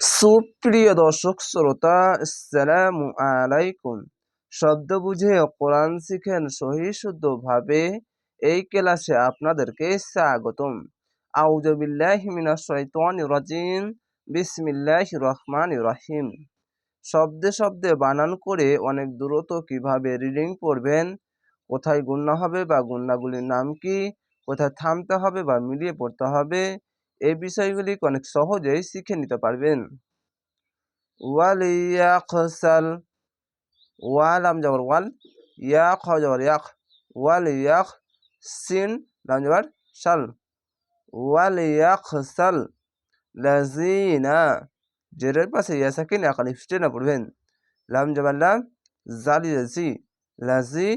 সুপ্রিয় দর্শক, শ্রোতা, আসসালামু আলাইকুম। শব্দ বুঝে কোরআন শিখেন সহি শুদ্ধভাবে এই ক্লাসে আপনাদেরকে স্বাগতম। আউযু বিল্লাহি মিনাশ শাইতানির রাজিম। বিসমিল্লাহির রহমানির রহিম। শব্দে শব্দে বানান করে অনেক দ্রুত কীভাবে রিডিং পড়বেন, কোথায় গুণনা হবে বা গুণনাগুলির নাম কি, কোথায় থামতে হবে বা মিলিয়ে পড়তে হবে এই বিষয়গুলি অনেক সহজেই শিখে নিতে পারবেন। ওয়ালিয়াকসাল ওয়া লাম জবর ওয়াল ইয়া খ জবর ইয়াক ওয়ালিয়াক সিন লাম জবর শাল ওয়ালিয়াকসাল লাজিনা জেরের পাশে ইয়া সাকিন আকালিফ স্টেনা পড়বেন। লাম জবর লাম, জালি লাজি লাজি,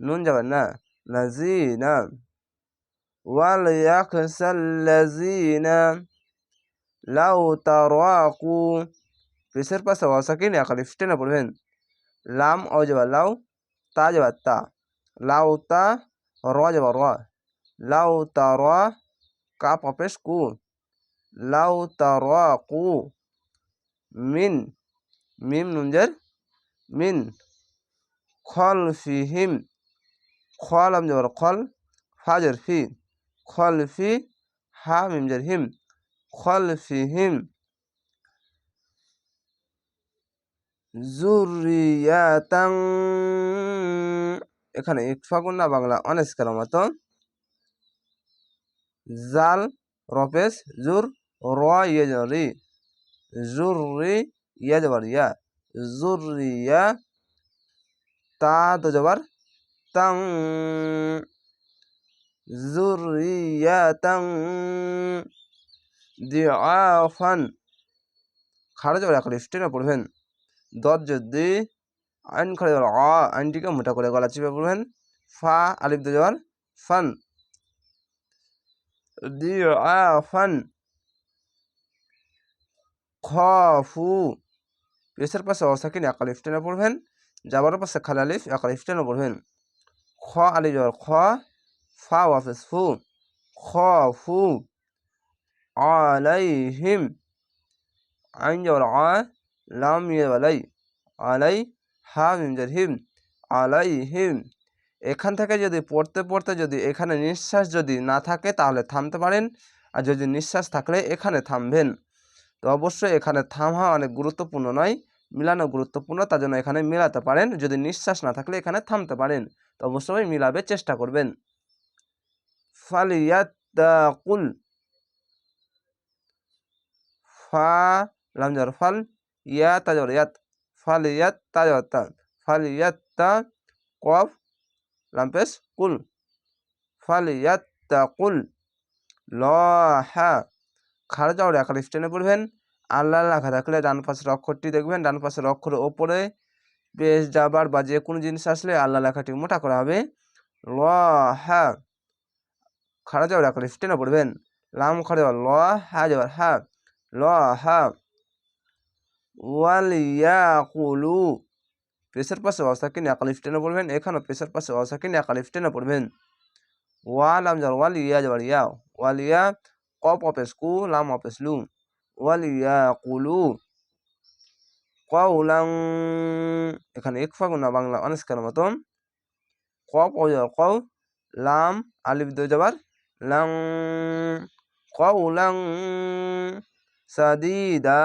নুন জবর না, লাজিনা। وليخشى الذين لو تراكوا পেশের পাশে অসাকিন একালিফ টেনে পড়বেন লাম অ যাবা লাউ তা যাবা তা লাউ তা র যাবা র লাউ তা র কাপ অপেশ কু লাউ তা র কু মিন মিম নুনজের মিন খল ফিহিম খল আম যাবার খল ফাজর ফি খলফি হা মিমজার হিম খলফিহিম জুরিয়াতাং এখানে ইকফাগুন না, বাংলা অনেস্কার মতো জাল, রপেস, জুর, র ইয়ে জুর ইয়া যাবার ইয়া জুর রিয়া তা, তো যাবার তাং। জুরিয়াতাং দিআফান। খাড়া যাবে এখন স্টেনে পড়বেন। দর যদি আইন খাড়া যাবার অ আইনটিকে মোটা করে গলা চিপে পড়বেন। ফা, আলিফ দে যাবার ফান। দিআফান। খফু পেশের পাশে অসাকিন এক আলিফ টেনে পড়বেন। যাবার পাশে খালি আলিফ এক আলিফ পড়বেন। খ আলিফ যাবার খ। ফা ওয়াফেস ফু খফু আলাইহিম আইন যাবার আ লাম আলাই আলাই হা মিম জার হিম আলাইহিম এখান থেকে যদি পড়তে পড়তে যদি এখানে নিঃশ্বাস যদি না থাকে, তাহলে থামতে পারেন। আর যদি নিঃশ্বাস থাকলে এখানে থামবেন। তো অবশ্যই এখানে থামা অনেক গুরুত্বপূর্ণ নয়, মিলানো গুরুত্বপূর্ণ। তার জন্য এখানে মিলাতে পারেন। যদি নিঃশ্বাস না থাকলে এখানে থামতে পারেন। তো অবশ্যই মিলাবে, চেষ্টা করবেন। ফালিয়াত্তাকুল ফা লামজার ফাল ইয়া তাজর ইয়াত ফালিয়াত তাজর তা ফালিয়াত্তা কফ লাম্পেস কুল ফালিয়াত্তাকুল লহা খাড়া যাওয়ার একাল স্টেনে পড়বেন। আল্লাহ লেখা থাকলে ডান পাশের অক্ষরটি দেখবেন। ডান পাশের অক্ষরের ওপরে পেশ যাবার বা যে কোনো জিনিস আসলে আল্লাহ লেখাটি মোটা করা হবে। লহা খাড়া যাওয়ার এখন স্টেনে পড়বেন। লাম খাড়া যাওয়ার ল, হা যাওয়ার হা। ল, হা। ওয়ালিয়াকুলু পেশের পাশে অসাকিন একালিফ টেনে পড়বেন? এখানেও পেশের পাশে অসাকিন একালিফ টেনে পড়বেন? ওয়া লাম যাওয়ার ওয়াল ইয়া যাওয়ার ইয়া। ওয়ালিয়া কপ অপেস কু, লাম অপেস লু। ওয়ালিয়াকুলু কউলাং এখানে ইকফা গুনা বাংলা অনেস্কার মতন। কপ অজার কও, লাম, আলিফ দো যাবার লাং কউলাং সাদিদা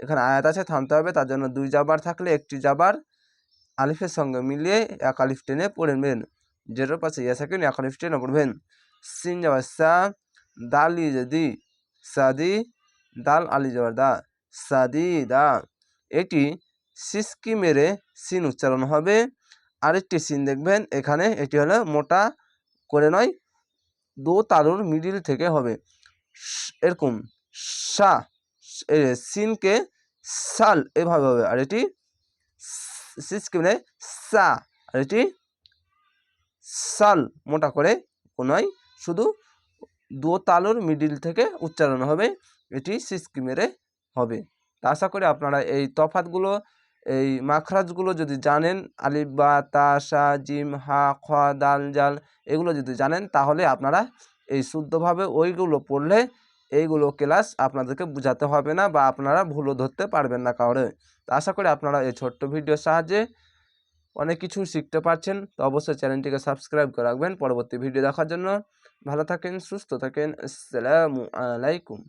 এখানে আয়াত আছে, থামতে হবে। তার জন্য দুই জাবার থাকলে একটি জাবার আলিফের সঙ্গে মিলিয়ে এক আলিফ টেনে পড়বেন যেটার পাশে ইয়া থাকেন এক আলিফ টেনে পড়বেন। সিন যাবার সা, দাল যদি, সাদি, দাল আলি যাবার দা সাদি দা এটি সিসকি মেরে সিন উচ্চারণ হবে। আরেকটি সিন দেখবেন, এখানে এটি হলো মোটা করে নয় দো তালুর মিডিল থেকে হবে। এরকম। সা সিনকে সাল এভাবে হবে। আর এটি সিসকে মানে সা। আর এটি সাল মোটা করে নয় শুধু দো তালুর মিডিল থেকে উচ্চারণ হবে। এটি সিসকি মেরে হবে। আশা করি আপনারা এই তফাতগুলো এই মাখরাজগুলো যদি জানেন, আলিফ, বা, তা, সা, জিম, হা খ দাল, জাল, এগুলো যদি জানেন, তাহলে আপনারা এই শুদ্ধভাবে ওইগুলো পড়লে এইগুলো ক্লাস আপনাদেরকে বোঝাতে হবে না বা আপনারা ভুলও ধরতে পারবেন না কাউরে। তো আশা করি আপনারা এই ছোট্ট ভিডিওর সাহায্যে অনেক কিছু শিখতে পারছেন। তো অবশ্যই চ্যানেলটিকে সাবস্ক্রাইব করে রাখবেন। পরবর্তী ভিডিও দেখার জন্য ভালো থাকেন, সুস্থ থাকেন। আসসালামু আলাইকুম।